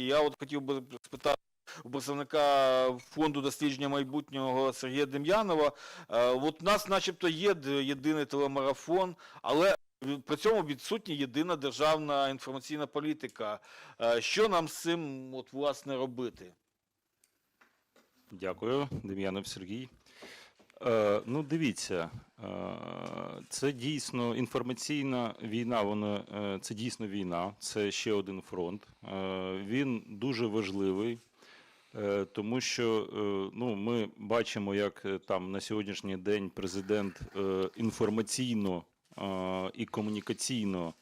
політики. Я от хотів би спитати у представника фонду дослідження майбутнього Сергія Дем'янова. Е, От у нас, начебто, є єдиний телемарафон, але при цьому відсутня єдина державна інформаційна політика. Е, Що нам з цим от, власне робити? Дякую, Дем'янов Сергій. Е, ну, дивіться, це дійсно інформаційна війна, вона, е, це дійсно війна, це ще один фронт. Е, він дуже важливий, е, тому що е, ну, ми бачимо, як е, там на сьогоднішній день президент е, інформаційно е, і комунікаційно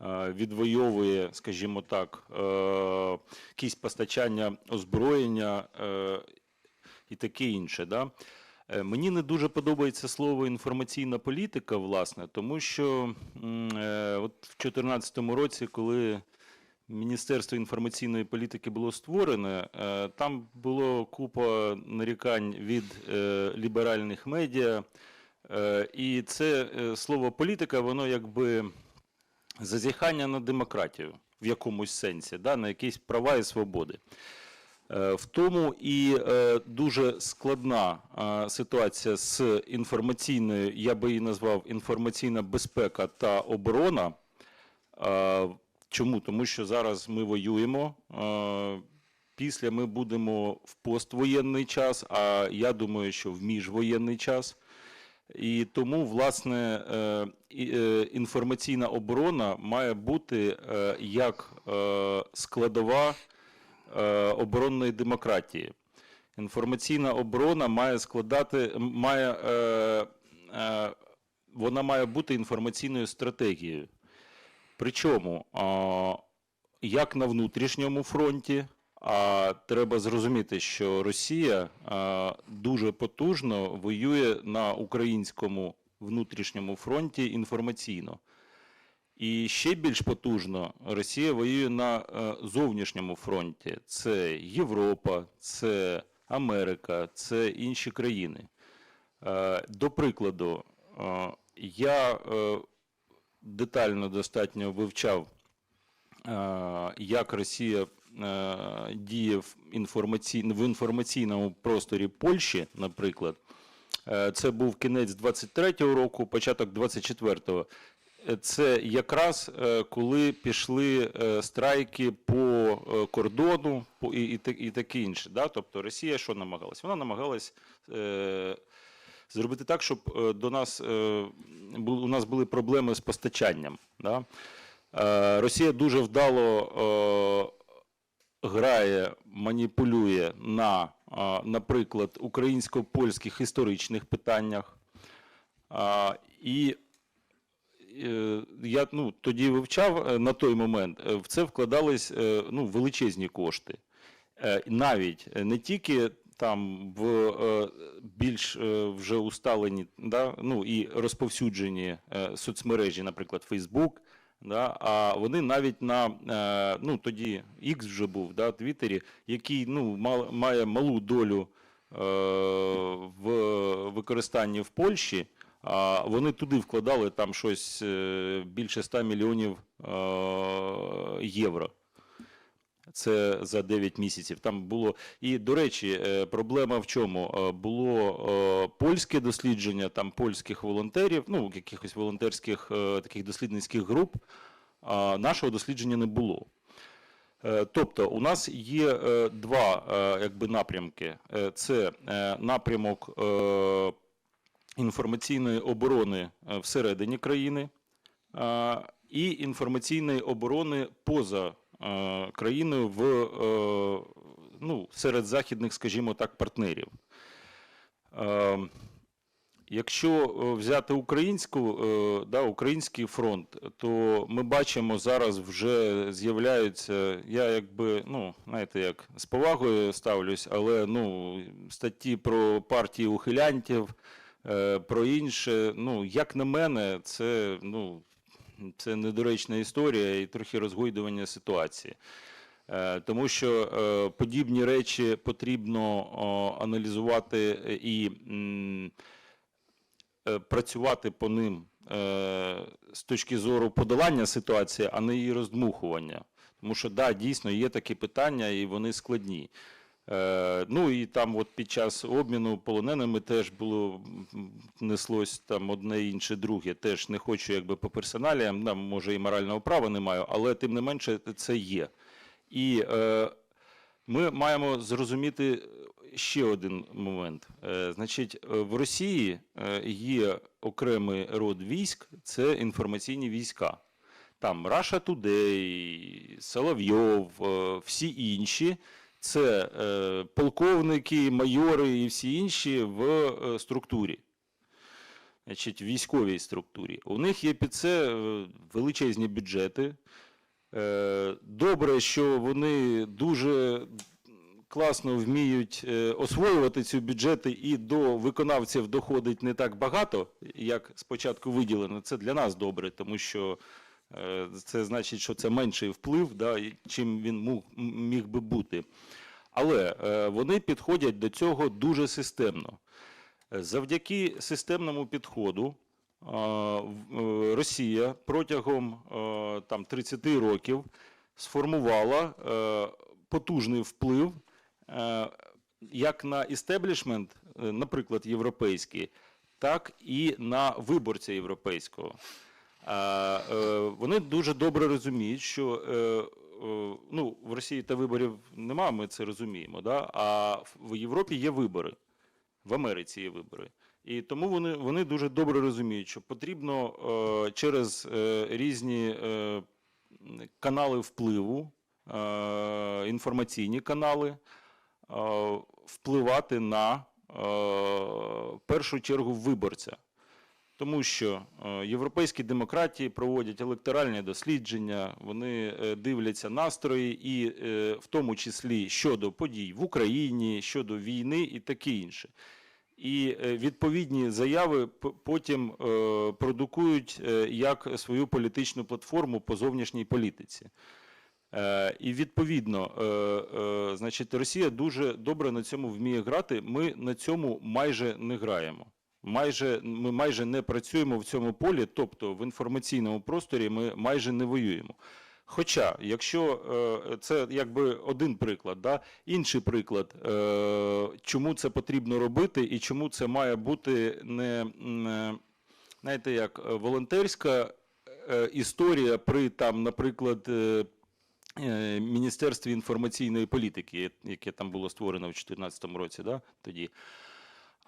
е, відвоює, скажімо так, е, якісь постачання озброєння е, і таке інше. Да? Е, Мені не дуже подобається слово інформаційна політика, власне, тому що е, от в 2014 році, коли Міністерство інформаційної політики було створене, е, там було купа нарікань від ліберальних медіа, і це слово політика, воно якби зазіхання на демократію в якомусь сенсі, да, на якісь права і свободи. Е, В тому і е, дуже складна е, ситуація з інформаційною, я би її назвав інформаційна безпека та оборона. Чому? Тому що зараз ми воюємо. Після ми будемо в поствоєнний час, а я думаю, що в міжвоєнний час. І тому, власне, інформаційна оборона має бути як складова оборонної демократії. Інформаційна оборона має складати, має, е, е, вона має бути інформаційною стратегією. Причому а, як на внутрішньому фронті, а треба зрозуміти, що Росія а, дуже потужно воює на українському внутрішньому фронті інформаційно. І ще більш потужно Росія воює на е, зовнішньому фронті. Це Європа, це Америка, це інші країни. Е, До прикладу, е, я детально достатньо вивчав, як Росія діє в, інформаційно, в інформаційному просторі Польщі, наприклад. Це був кінець 23-го року, початок 24-го. Це якраз е, коли пішли е, страйки по е, кордону і, і, і таке інше. Да? Тобто Росія що намагалась? Вона намагалась е, зробити так, щоб до нас е, у нас були проблеми з постачанням. Да? Е, Росія дуже вдало е, грає, маніпулює на, наприклад, українсько-польських історичних питаннях. І я ну, тоді вивчав е, на той момент, е, в це вкладались е, ну, величезні кошти. Е, Навіть е, не тільки там в е, більш е, вже усталені да, ну, і розповсюджені е, соцмережі, наприклад, Facebook, да, а вони навіть на е, ну, тоді X вже був да, Твіттері, який ну, має малу долю е, в використанні в Польщі. А вони туди вкладали там щось е, більше 100 мільйонів е, євро. Це за 9 місяців. Там було. І, до речі, е, проблема в чому? Було польське дослідження там польських волонтерів, ну, якихось волонтерських таких дослідницьких груп. А нашого дослідження не було. Тобто, у нас є два якби, напрямки: це напрямок інформаційної оборони е, всередині країни і інформаційної оборони поза е, країною в, е, ну, серед західних, скажімо так, партнерів. Якщо взяти українську, да, український фронт, то ми бачимо зараз вже з'являються. Я якби ну знаєте, як з повагою ставлюсь, але ну статті про партії ухилянтів, про інше. Ну як на мене, це ну це недоречна історія і трохи розгойдування ситуації. Е, Тому що е, подібні речі потрібно аналізувати і е, працювати по ним е, з точки зору подолання ситуації, а не її роздмухування. Тому що да, дійсно є такі питання, і вони складні. Е, ну і там, от під час обміну полоненими теж було неслось там одне інше, друге. Теж не хочу якби по персоналіям, там, може і морального права не маю, але тим не менше це є. І е, ми маємо зрозуміти ще один момент. Е, Значить, в Росії е, є окремий род військ, це інформаційні війська. Там Russia Today, Соловйов, е, всі інші. Це е, полковники, майори і всі інші в е, структурі, значить, військовій структурі. У них є під це е, величезні бюджети. Е, Добре, що вони дуже класно вміють е, освоювати ці бюджети, і до виконавців доходить не так багато, як спочатку виділено. Це для нас добре, тому що це значить, що це менший вплив, да, чим він міг би бути. Але е, вони підходять до цього дуже системно. Е, Завдяки системному підходу е, е, Росія протягом е, там, 30 років сформувала е, потужний вплив е, як на істеблішмент, е, наприклад, європейський, так і на виборця європейського. Е, Вони дуже добре розуміють, що е, е, ну, в Росії та виборів немає, ми це розуміємо. Да? А в Європі є вибори, в Америці є вибори. І тому вони, вони дуже добре розуміють, що потрібно е, через е, різні е, канали впливу, е, інформаційні канали, е, впливати на е, першу чергу виборця. Тому що е, європейські демократії проводять електоральні дослідження, вони е, дивляться настрої, і е, в тому числі щодо подій в Україні, щодо війни і таке інше. І відповідні заяви потім продукують як свою політичну платформу по зовнішній політиці. І відповідно, значить, Росія дуже добре на цьому вміє грати. Ми на цьому майже не граємо. Майже ми майже не працюємо в цьому полі, тобто в інформаційному просторі ми майже не воюємо. Хоча, якщо е, це якби один приклад, да? інший приклад, е, чому це потрібно робити і чому це має бути не, не знаєте, як е, волонтерська історія при там, наприклад, Міністерстві інформаційної політики, яке там було створено в 2014 році, да, тоді.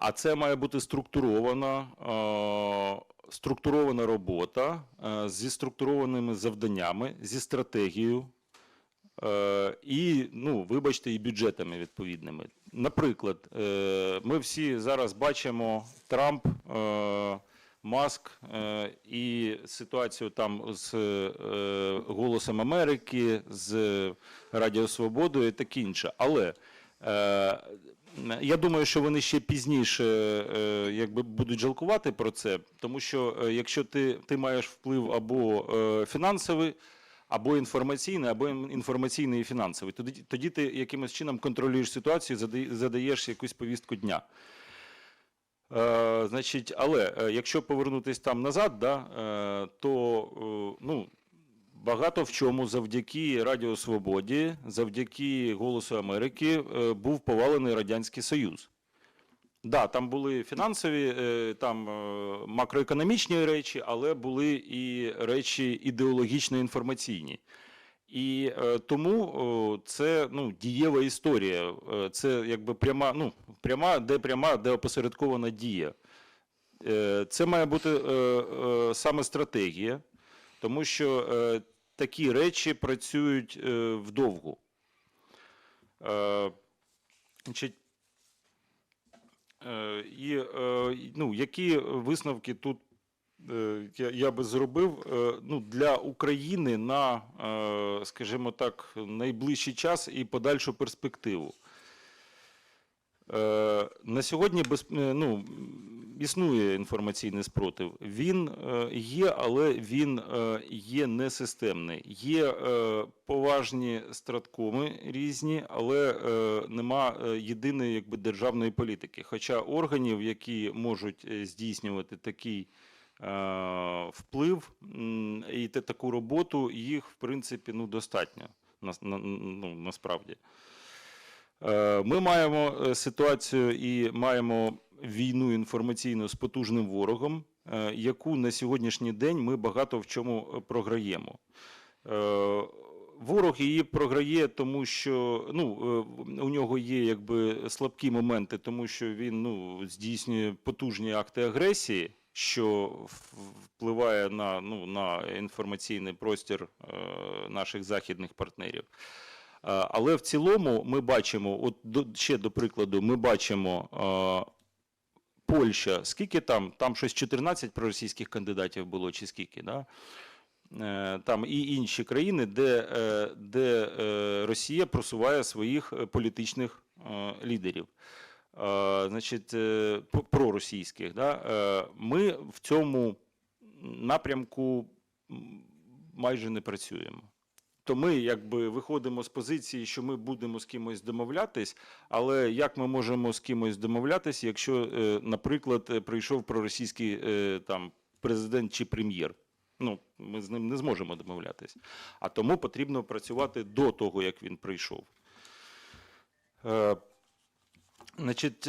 А це має бути структурована, е, структурована робота е, зі структурованими завданнями, зі стратегією. Е, і, ну, вибачте, і бюджетами відповідними. Наприклад, ми всі зараз бачимо Трамп, Маск і ситуацію там з Голосом Америки, з Радіо Свободою і таке інше. Але я думаю, що вони ще пізніше е, якби будуть жалкувати про це, тому що е, якщо ти, ти маєш вплив або е, фінансовий, або інформаційний, або інформаційний і фінансовий, тоді, тоді ти якимось чином контролюєш ситуацію, задаєш якусь повістку дня. Е, значить, але якщо повернутися там назад, да, е, то е, ну, багато в чому завдяки Радіо Свободі, завдяки Голосу Америки е, був повалений Радянський Союз. Да, там були фінансові, е, там е, макроекономічні речі, але були і речі ідеологічно-інформаційні. І е, тому це ну, дієва історія. Це якби пряма, ну, пряма, де пряма, де опосередкована дія. Це має бути саме стратегія, тому що такі речі працюють е, вдовгу. Е, Значить, Е, І е, ну, які висновки тут е, я, я би зробив е, ну, для України на, е, скажімо так, найближчий час і подальшу перспективу? Е, На сьогодні без, е, ну, існує інформаційний спротив. Він е, є, але він е, є несистемний. Є е, поважні страткоми різні, але нема єдиної якби, державної політики. Хоча органів, які можуть здійснювати такий вплив і таку роботу, їх в принципі ну, достатньо. на, на, ну, насправді. Е, Ми маємо е, ситуацію і маємо війну інформаційну з потужним ворогом, е, яку на сьогоднішній день ми багато в чому програємо. Ворог її програє, тому що ну, у нього є якби слабкі моменти, тому що він ну, здійснює потужні акти агресії, що впливає на, ну, на інформаційний простір наших західних партнерів. Е, Але в цілому ми бачимо, от ще до прикладу, ми бачимо е, Польща, скільки там? Там щось 14 проросійських кандидатів було, чи скільки, да? Е, там і інші країни, де, де Росія просуває своїх політичних лідерів. Значить, про- проросійських. Да? Ми в цьому напрямку майже не працюємо. То ми якби виходимо з позиції, що ми будемо з кимось домовлятись, але як ми можемо з кимось домовлятись, якщо, е, наприклад, е, прийшов проросійський е, там президент чи прем'єр? Ну, ми з ним не зможемо домовлятись. А тому потрібно працювати до того, як він прийшов. Значить,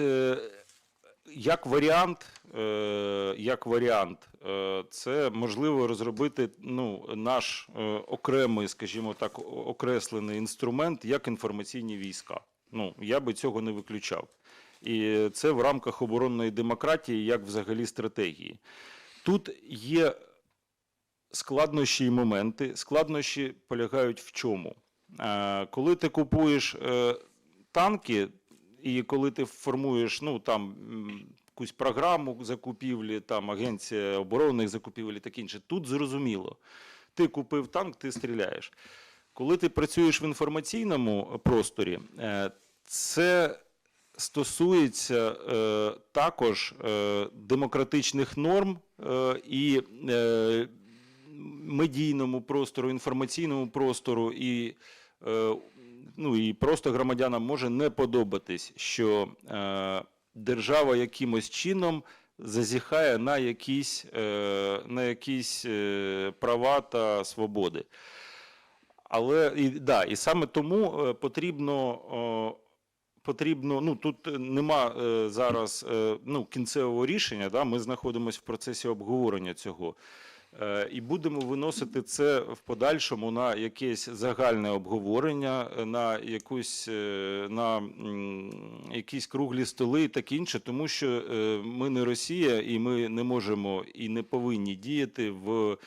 як варіант, е, як варіант, е, це можливо розробити ну, наш е, окремий, скажімо так, окреслений інструмент як інформаційні війська. Ну, я би цього не виключав. І це в рамках оборонної демократії, як взагалі стратегії. Тут є складнощі і моменти. Складнощі полягають в чому? Коли ти купуєш танки, і коли ти формуєш ну, там, якусь програму закупівлі, там, агенція оборонних закупівель і таке інше, тут зрозуміло. Ти купив танк, ти стріляєш. Коли ти працюєш в інформаційному просторі, е, це стосується е, також е, демократичних норм і медійному простору, інформаційному простору і, ну, і просто громадянам може не подобатись, що е, держава якимось чином зазіхає на якісь, е, на якісь е, права та свободи. Але і, да, і саме тому е, потрібно. о, Потрібно, ну тут нема е, зараз е, ну, кінцевого рішення. Да, ми знаходимося в процесі обговорення цього. Е, і будемо виносити це в подальшому на якесь загальне обговорення, е, на якусь е, на якісь круглі столи і таке інше, тому що ми не Росія, і ми не можемо і не повинні діяти в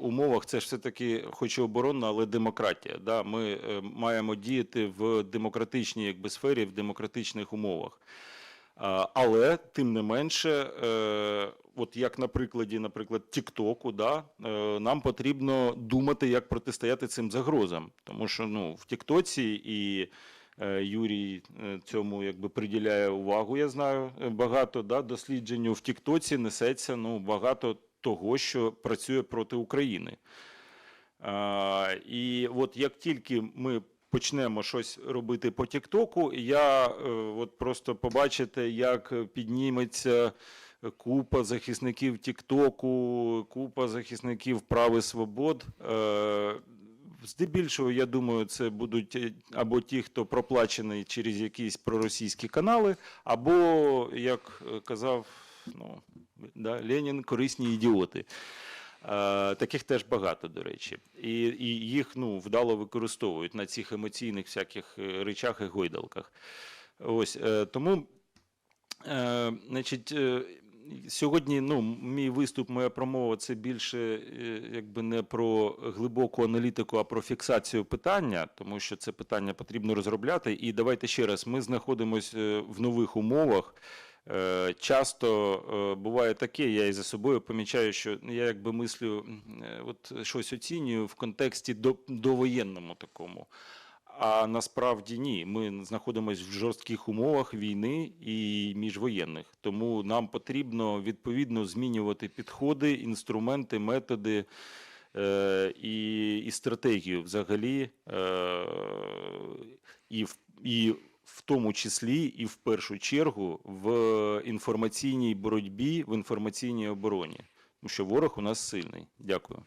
умовах. Це ж все таки, хоч і оборонна, але демократія. Да? Ми маємо діяти в демократичній якби, сфері, в демократичних умовах. Але тим не менше, е, от як на прикладі, наприклад, Тіктоку, да, е, нам потрібно думати, як протистояти цим загрозам. Тому що ну, в Тіктоці і е, Юрій цьому якби приділяє увагу, я знаю, багато да, дослідженню в Тіктоці несеться ну, багато того, що працює проти України. А, і от як тільки ми почнемо щось робити по Тіктоку, я е, от просто побачите, як підніметься купа захисників Тіктоку, купа захисників прав і свобод. Е, Здебільшого, я думаю, це будуть е, або ті, хто проплачений через якісь проросійські канали, або, як казав ну, да, Ленін, корисні ідіоти. Е, Таких теж багато, до речі, і, і їх ну, вдало використовують на цих емоційних всяких е, речах і гойдалках. Ось е, тому, значить, сьогодні ну, мій виступ, моя промова це більше якби не про глибоку аналітику, а про фіксацію питання, тому що це питання потрібно розробляти. І давайте ще раз: ми знаходимося в нових умовах. Е, Часто е, буває таке, я і за собою помічаю, що я якби мислю, е, от щось оцінюю в контексті до, довоєнному такому. А насправді ні. Ми знаходимося в жорстких умовах війни і міжвоєнних. Тому нам потрібно відповідно змінювати підходи, інструменти, методи е, і, і стратегію взагалі. Е, і, і в тому числі і в першу чергу в інформаційній боротьбі, в інформаційній обороні. Тому що ворог у нас сильний. Дякую.